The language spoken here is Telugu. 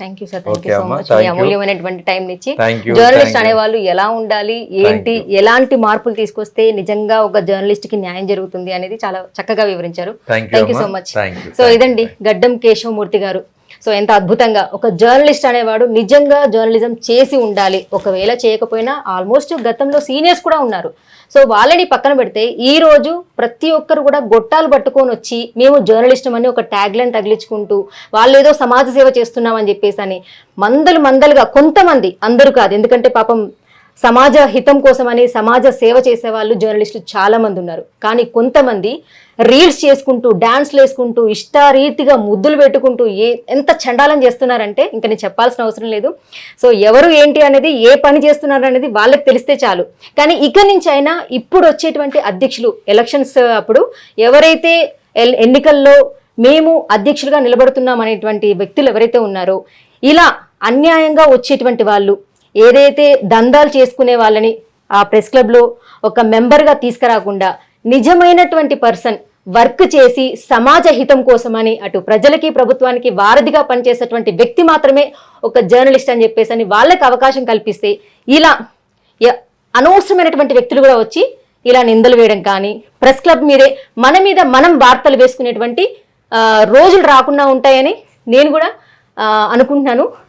Thank you sir thank you so much మీ. అమూల్యమైనటువంటి టైం ఇచ్చి జర్నలిస్ట్. అనేవాళ్ళు ఎలా ఉండాలి? ఏంటి? ఎలాంటి మార్పులు తీసుకొస్తే నిజంగా ఒక జర్నలిస్ట్కి న్యాయం జరుగుతుంది అనేది చాలా చక్కగా వివరించారు. Thank you. So much so ఇదండి గడ్డం కేశవమూర్తి గారు. సో ఎంత అద్భుతంగా. ఒక జర్నలిస్ట్ అనేవాడు నిజంగా జర్నలిజం చేసి ఉండాలి. ఒకవేళ చేయకపోయినా ఆల్మోస్ట్ గతంలో సీనియర్స్ కూడా ఉన్నారు. సో వాళ్ళని పక్కన పెడితే ఈ రోజు ప్రతి ఒక్కరు కూడా గొట్టాలు పట్టుకొని వచ్చి మేము జర్నలిస్టం అని ఒక ట్యాగ్ లైన్ తగిలించుకుంటూ వాళ్ళు ఏదో సమాజ సేవ చేస్తున్నామని చెప్పేసి అని మందలు మందలుగా కొంతమంది అందరూ కాదు. ఎందుకంటే పాపం సమాజ హితం కోసమని సమాజ సేవ చేసే వాళ్ళు జర్నలిస్టులు చాలా మంది ఉన్నారు. కానీ కొంతమంది రీల్స్ చేసుకుంటూ డాన్స్లు వేసుకుంటూ ఇష్టారీతిగా ముద్దులు పెట్టుకుంటూ ఏ ఎంత చండాలం చేస్తున్నారంటే ఇంకా నేను చెప్పాల్సిన అవసరం లేదు. సో ఎవరు ఏంటి అనేది ఏ పని చేస్తున్నారు అనేది వాళ్ళకి తెలిస్తే చాలు. కానీ ఇక నుంచి అయినా ఇప్పుడు వచ్చేటువంటి అధ్యక్షులు ఎలక్షన్స్ అప్పుడు ఎవరైతే ఎల్- ఎన్నికల్లో మేము అధ్యక్షులుగా నిలబడుతున్నాం అనేటువంటి వ్యక్తులు ఎవరైతే ఉన్నారో ఇలా అన్యాయంగా వచ్చేటువంటి వాళ్ళు ఏదైతే దందాలు చేసుకునే వాళ్ళని ఆ ప్రెస్ క్లబ్లో ఒక మెంబర్గా తీసుకురాకుండా నిజమైనటువంటి పర్సన్ వర్క్ చేసి సమాజ హితం కోసమని అటు ప్రజలకి ప్రభుత్వానికి వారధిగా పనిచేసేటువంటి వ్యక్తి మాత్రమే ఒక జర్నలిస్ట్ అని చెప్పేసి అని వాళ్ళకి అవకాశం కల్పిస్తే ఇలా అనవసరమైనటువంటి వ్యక్తులు కూడా వచ్చి ఇలా నిందలు వేయడం కానీ ప్రెస్ క్లబ్ మీదే మన మీద మనం వార్తలు వేసుకునేటువంటి రోజులు రాకుండా ఉంటాయని నేను కూడా అనుకుంటున్నాను.